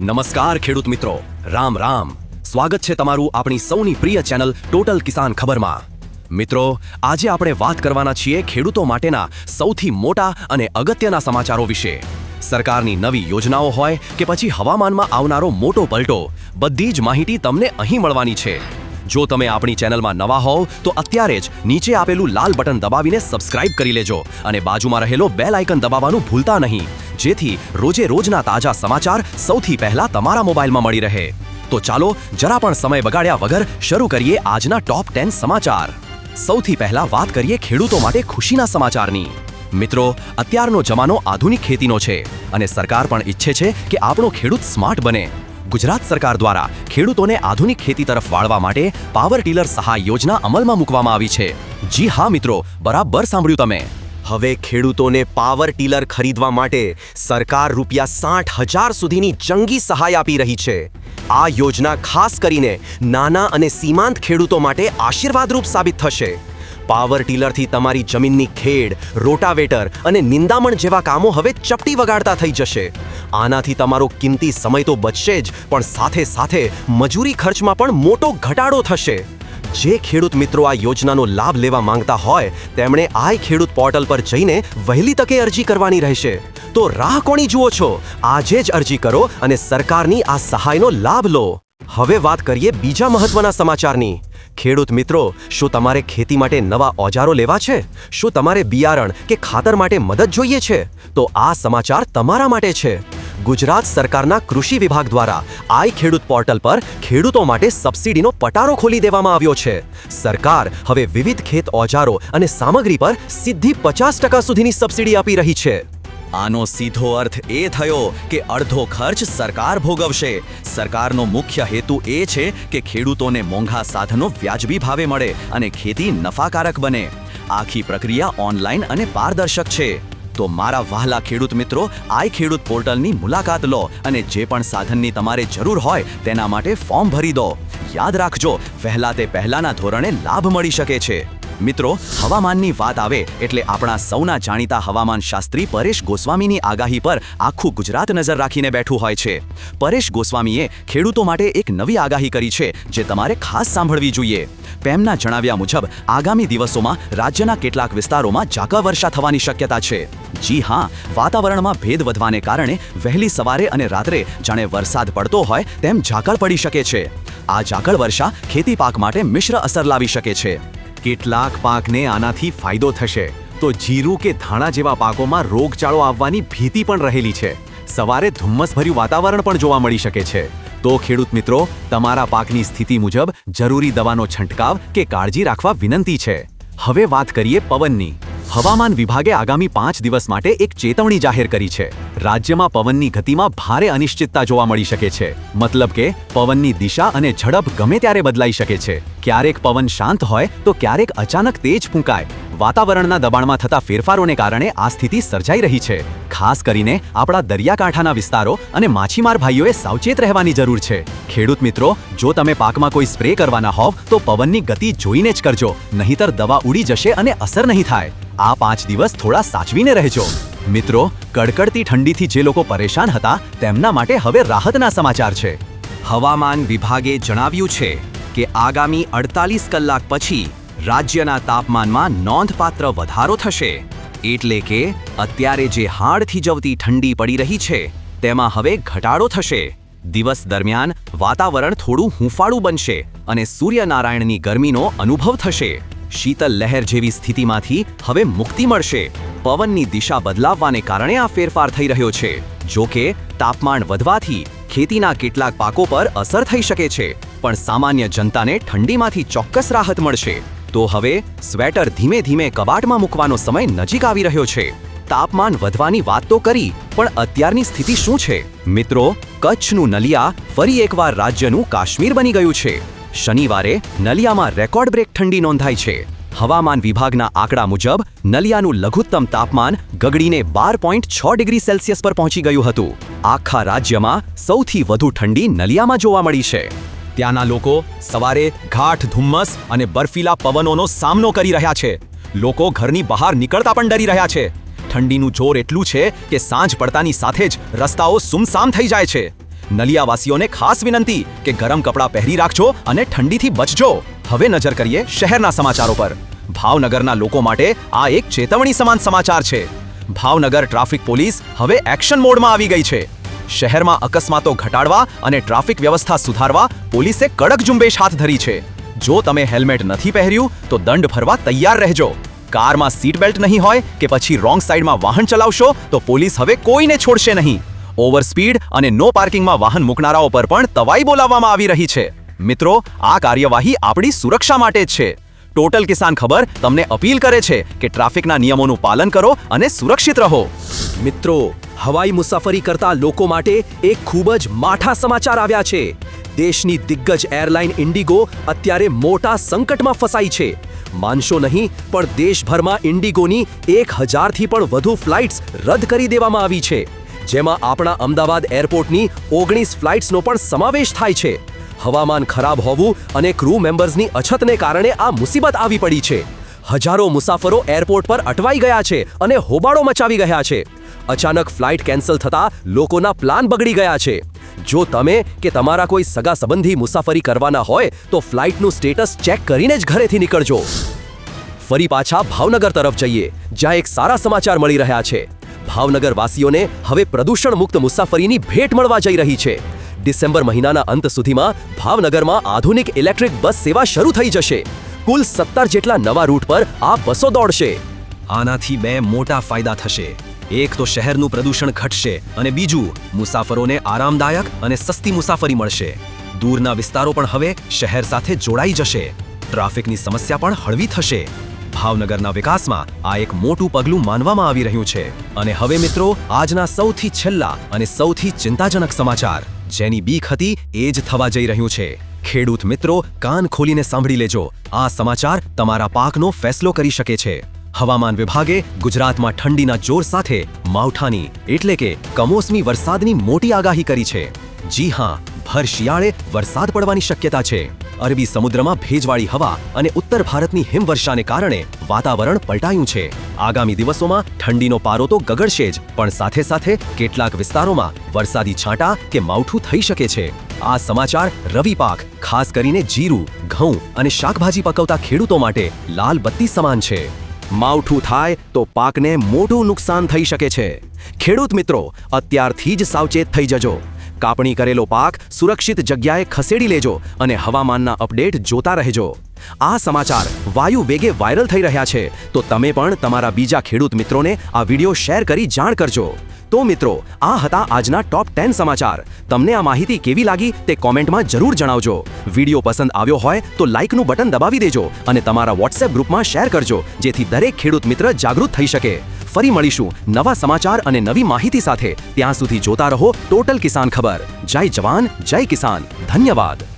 નમસ્કાર ખેડૂત મિત્રો. રામ રામ. સ્વાગત છે તમારું આપણી સૌની પ્રિય ચેનલ ટોટલ કિસાન ખબરમાં. મિત્રો, આજે આપણે વાત કરવાના છીએ ખેડૂતો માટેના સૌથી મોટા અને અગત્યના સમાચારો વિશે. સરકારની નવી યોજનાઓ હોય કે પછી હવામાનમાં આવનારો મોટો પલટો, બધી જ માહિતી તમને અહીં મળવાની છે. જો તમે આપણી ચેનલમાં નવા હોવ, તો અત્યારે જ નીચે આપેલું લાલ બટન દબાવીને સબસ્ક્રાઇબ કરી લેજો અને બાજુમાં રહેલો બેલ આઇકન દબાવવાનું ભૂલતા નહીં. જેથી રોજે રોજના તાજા સમાચાર સૌથી પહેલા તમારા મોબાઈલમાં મળી રહે. તો ચાલો, જરા પણ સમય બગાડ્યા વગર શરૂ કરીએ આજના ટોપ ટેન સમાચાર. સૌથી પહેલા વાત કરીએ ખેડૂતો માટે ખુશીના સમાચારની. મિત્રો, અત્યારનો જમાનો આધુનિક ખેતીનો છે અને સરકાર પણ ઈચ્છે છે કે આપણો ખેડૂત સ્માર્ટ બને. ગુજરાત સરકાર દ્વારા ખેડૂતોને આધુનિક ખેતી તરફ વાળવા માટે પાવર ટીલર સહાય યોજના અમલમાં મૂકવામાં આવી છે. જી હા મિત્રો, બરાબર સાંભળ્યું તમે. હવે ખેડૂતોને પાવર ટીલર ખરીદવા માટે સરકાર રૂપિયા સાઠ હજાર સુધીની જંગી સહાય આપી રહી છે. આ યોજના ખાસ કરીને નાના અને સીમાંત ખેડૂતો માટે આશીર્વાદરૂપ સાબિત થશે. પાવર ટીલરથી તમારી જમીનની ખેડ, રોટાવેટર અને નિંદામણ જેવા કામો હવે ચપટી વગાડતા થઈ જશે. આનાથી તમારો કિંમતી સમય તો બચશે જ, પણ સાથે સાથે મજૂરી ખર્ચમાં પણ મોટો ઘટાડો થશે. જે ખેડૂત મિત્રો આ યોજનાનો લાભ લેવા માંગતા હોય, તેમણે આઈ ખેડૂત પોર્ટલ પર જઈને વહેલી તકે અરજી કરવાની રહેશે. તો રાહ કોણી જુઓ છો? આજે જ અરજી કરો અને સરકારની આ સહાયનો લાભ લો. હવે વાત કરીએ બીજા મહત્વના સમાચારની. ખેડૂત મિત્રો, શું તમારે ખેતી માટે નવા ઓજારો લેવા છે? શું તમારે બિયારણ કે ખાતર માટે મદદ જોઈએ છે? તો આ સમાચાર તમારા માટે છે. ગુજરાત સરકારના કૃષિ વિભાગ દ્વારા આઈ ખેડૂત પોર્ટલ પર ખેડૂતો માટે સબસિડીનો પટારો ખોલી દેવામાં આવ્યો છે. સરકાર હવે વિવિધ ખેત ઓજારો અને સામગ્રી પર સીધી પચાસ ટકા સુધીની સબસિડી આપી રહી છે. આનો સીધો અર્થ એ થયો કે અડધો ખર્ચ સરકાર ભોગવશે. સરકારનો મુખ્ય હેતુ એ છે કે ખેડૂતોને મોંઘા સાધનો વ્યાજબી ભાવે મળે અને ખેતી નફાકારક બને. આખી પ્રક્રિયા ઓનલાઈન અને પારદર્શક છે. તો મારા વહાલા ખેડૂત મિત્રો, આઈ ખેડૂત પોર્ટલની મુલાકાત લો અને જે પણ સાધનની તમારે જરૂર હોય તેના માટે ફોર્મ ભરી દો. યાદ રાખજો, વહેલા તે પહેલાના ધોરણે લાભ મળી શકે છે. મિત્રો, હવામાનની વાત આવે એટલે આપણા સૌના જાણીતા હવામાન શાસ્ત્રી પરેશ ગોસ્વામીની આગાહી પર આખું ગુજરાત નજર રાખીને બેઠું હોય છે. પરેશ ગોસ્વામીએ ખેડૂતો માટે એક નવી આગાહી કરી છે, જે તમારે ખાસ સાંભળવી જોઈએ. પેમના જણાવ્યા મુજબ, આગામી દિવસોમાં રાજ્યના કેટલાક વિસ્તારોમાં ઝાકા વર્ષા થવાની શક્યતા છે. જી હા, વાતાવરણમાં ભેદ વધવાને કારણે વહેલી સવારે અને રાત્રે જાણે વરસાદ પડતો હોય તેમ ઝાકળ પડી શકે છે. આ ઝાકળ વર્ષા ખેતી પાક માટે મિશ્ર અસર લાવી શકે છે. કેટલાક પાકને આનાથી ફાયદો થશે. તો જીરું કે ધાણા જેવા પાકોમાં રોગચાળો આવવાની ભીતિ પણ રહેલી છે. સવારે ધુમ્મસભર્યું વાતાવરણ પણ જોવા મળી શકે છે. તો ખેડૂત મિત્રો, તમારા પાકની સ્થિતિ મુજબ જરૂરી દવાનો છંટકાવ કે કાળજી રાખવા વિનંતી છે. હવે વાત કરીએ પવનની. હવામાન વિભાગે આગામી પાંચ દિવસ માટે એક ચેતવણી જાહેર કરી છે. રાજ્યમાં પવનની ગતિમાં ભારે અનિશ્ચિતતા જોવા મળી શકે છે. મતલબ કે, પવનની દિશા અને ઝડપ ગમે ત્યારે બદલાઈ શકે છે. ક્યારેક પવન શાંત હોય તો ક્યારેક અચાનક તેજ ફૂંકાય. વાતાવરણના દબાણમાં થતા ફેરફારોને કારણે આ સ્થિતિ સર્જાઈ રહી છે. ખાસ કરીને આપણા દરિયાકાંઠાના વિસ્તારો અને માછીમાર ભાઈઓએ સાવચેત રહેવાની જરૂર છે. ખેડૂત મિત્રો, જો તમે પાકમાં કોઈ સ્પ્રે કરવાના હોવ તો પવનની ગતિ જોઈને જ કરજો. નહીતર દવા ઉડી જશે અને અસર નહીં થાય. આ પાંચ દિવસ થોડા સાચવીને રહેજો. મિત્રો, કડકડતી ઠંડીથી જે લોકો પરેશાન હતા, તેમના માટે હવે રાહતના સમાચાર છે. હવામાન વિભાગે જણાવ્યું છે કે આગામી અડતાલીસ કલાક પછી રાજ્યના તાપમાનમાં નોંધપાત્ર વધારો થશે. એટલે કે અત્યારે જે હાડ થીજવતી ઠંડી પડી રહી છે, તેમાં હવે ઘટાડો થશે. દિવસ દરમિયાન વાતાવરણ થોડું હૂંફાળું બનશે અને સૂર્યનારાયણની ગરમીનો અનુભવ થશે. શીતલ લહેર જેવી સ્થિતિમાંથી હવે મુક્તિ મળશે. પવનની દિશા બદલાવવાને કારણે આ ફેરફાર થઈ રહ્યો છે. જો કે, તાપમાન વધવાથી ખેતીના કેટલાક પાકો પર અસર થઈ શકે છે, પણ સામાન્ય જનતાને ઠંડીમાંથી ચોક્કસ રાહત મળશે. તો હવે સ્વેટર ધીમે ધીમે કબાટમાં મૂકવાનો સમય નજીક આવી રહ્યો છે. તાપમાન વધવાની વાત તો કરી, પણ અત્યારની સ્થિતિ શું છે? મિત્રો, કચ્છનું નલિયા ફરી એકવાર રાજ્યનું કાશ્મીર બની ગયું છે. શનિવારે નલિયામાં રેકોર્ડ બ્રેક ઠંડી નોંધાઈ છે. હવામાન વિભાગના આંકડા મુજબ નલિયાનું લઘુત્તમ તાપમાન ગગડીને બાર પોઈન્ટ છ ડિગ્રી સેલ્સિયસ પર પહોંચી ગયું હતું. આખા રાજ્યમાં સૌથી વધુ ઠંડી નલિયામાં જોવા મળી છે. ત્યાંના લોકો સવારે ઘાટ ધુમ્મસ અને બર્ફીલા પવનોનો સામનો કરી રહ્યા છે. લોકો ઘરની બહાર નીકળતા પણ ડરી રહ્યા છે. ઠંડીનું જોર એટલું છે કે સાંજ પડતાની સાથે જ રસ્તાઓ સુમસામ થઈ જાય છે. નલિયાવાસીઓને ખાસ વિનંતી કે ગરમ કપડાં પહેરી રાખજો અને ઠંડીથી બચજો. હવે નજર કરીએ શહેરના સમાચારો પર. ભાવનગરના લોકો માટે આ એક ચેતવણી સમાન સમાચાર છે. ભાવનગર ટ્રાફિક પોલીસ હવે એક્શન મોડમાં આવી ગઈ છે. શહેરમાં અકસ્માતો ઘટાડવા અને ટ્રાફિક વ્યવસ્થા સુધારવા પોલીસે કડક ઝુંબેશ હાથ ધરી છે. જો તમે હેલ્મેટ નથી પહેર્યું, તો દંડ ભરવા તૈયાર રહેજો. કારમાં સીટ બેલ્ટ નહીં હોય કે પછી રોંગ સાઈડમાં વાહન ચલાવશો, તો પોલીસ હવે કોઈને છોડશે નહીં. ઓવર સ્પીડ અને નો પાર્કિંગમાં વાહન મૂકનારાઓ પર પણ તવાઈ બોલાવવામાં આવી રહી છે. મિત્રો, આ કાર્યવાહી આપણી સુરક્ષા માટે જ છે. ટોટલ કિસાન ખબર તમને અપીલ કરે છે કે ટ્રાફિકના નિયમોનું પાલન કરો અને સુરક્ષિત રહો. મિત્રો, હવાઈ મુસાફરી કરતા લોકો માટે એક ખૂબ જ માઠા સમાચાર આવ્યા છે. દેશની દિગ્ગજ એરલાઇન ઇન્ડિગો અત્યારે મોટા સંકટમાં ફસાઈ છે. માનશો નહીં, પણ દેશભરમાં ઇન્ડિગોની એક હજારથી પણ વધુ ફ્લાઇટ્સ રદ કરી દેવામાં આવી છે. જેમાં આપણા અમદાવાદ એરપોર્ટની ઓગણીસ ફ્લાઇટ્સનો પણ સમાવેશ થાય છે. હવામાન ખરાબ હોવું અને ક્રૂ મેમ્બર્સની અછતને કારણે આ મુસીબત આવી પડી છે. હજારો મુસાફરો એરપોર્ટ પર અટવાઈ ગયા છે અને હોબાળો મચાવી ગયા છે. અચાનક ફ્લાઇટ કેન્સલ થતા લોકોના પ્લાન બગડી ગયા છે. જો તમે કે તમારા કોઈ સગા સંબંધી મુસાફરી કરવાના હોય, તો ફ્લાઇટનું સ્ટેટસ ચેક કરીને જ ઘરેથી નીકળજો. ફરી પાછા ભાવનગર તરફ જઈએ, જ્યાં એક સારા સમાચાર મળી રહ્યા છે. ભાવનગર વાસીઓને હવે પ્રદૂષણ મુક્ત મુસાફરીની ભેટ મળવા જઈ રહી છે. ડિસેમ્બર મહિનાના અંત સુધીમાં ભાવનગરમાં આધુનિક ઇલેક્ટ્રિક બસ સેવા શરૂ થઈ જશે. કુલ સત્તર જેટલા નવા રૂટ પર આ બસો દોડશે. આનાથી બે મોટા ફાયદા થશે. એક તો શહેરનું પ્રદૂષણ ઘટશે અને બીજું મુસાફરોને આરામદાયક અને સસ્તી મુસાફરી મળશે. દૂરના વિસ્તારો પણ હવે શહેર સાથે જોડાઈ જશે. ટ્રાફિકની સમસ્યા પણ હળવી થશે. ભાવનગરના વિકાસમાં આ એક મોટું પગલું માનવામાં આવી રહ્યું છે. અને હવે મિત્રો, આજના સૌથી છેલ્લા અને સૌથી ચિંતાજનક સમાચાર, જેની બીક હતી એ જ થવા જઈ રહ્યું છે. ખેડૂત મિત્રો, કાન ખોલીને સાંભળી લેજો. આ સમાચાર તમારા પાકનો ફેસલો કરી શકે છે. હવામાન વિભાગે ગુજરાતમાં ઠંડીના જોર સાથે માવઠાની, એટલે કે કમોસમી વરસાદની મોટી આગાહી કરી છે. જી હા, ભર શિયાળે વરસાદ પડવાની શક્યતા છે. અરબી સમુદ્રમાં ભેજવાળી હવા અને ઉત્તર ભારતની હિમવર્ષાને કારણે વાતાવરણ પલટાયું છે. આગામી દિવસોમાં ઠંડીનો પારો તો ગગડશે જ, પણ સાથે સાથે કેટલાક વિસ્તારોમાં વરસાદી છાંટા કે માવઠું થઈ શકે છે. આ સમાચાર રવિ પાક, ખાસ કરીને જીરું, ઘઉં અને શાકભાજી પકવતા ખેડૂતો માટે લાલ બત્તી સમાન છે. માવઠું થાય તો પાકને મોટું નુકસાન થઈ શકે છે. ખેડૂત મિત્રો, અત્યારથી જ સાવચેત થઈ જજો. કાપણી કરેલો પાક સુરક્ષિત જગ્યાએ ખસેડી લેજો અને હવામાનના અપડેટ જોતા રહેજો. આ સમાચાર વાયુ વેગે વાયરલ થઈ રહ્યા છે. તો તમે પણ તમારા બીજા ખેડૂત મિત્રોને આ વીડિયો શેર કરી જાણ કરજો. તો મિત્રો, આ હતા આજના ટોપ ટેન સમાચાર. તમને આ માહિતી કેવી લાગી તે કોમેન્ટમાં જરૂર જણાવજો. વીડિયો પસંદ આવ્યો હોય તો લાઇકનું બટન દબાવી દેજો અને તમારા વોટ્સએપ ગ્રુપમાં શેર કરજો, જેથી દરેક ખેડૂત મિત્ર જાગૃત થઈ શકે. ફરી મળીશું નવા સમાચાર અને નવી માહિતી સાથે. ત્યાં સુધી જોતા રહો ટોટલ કિસાન ખબર જય જવાન, જય કિસાન. ધન્યવાદ.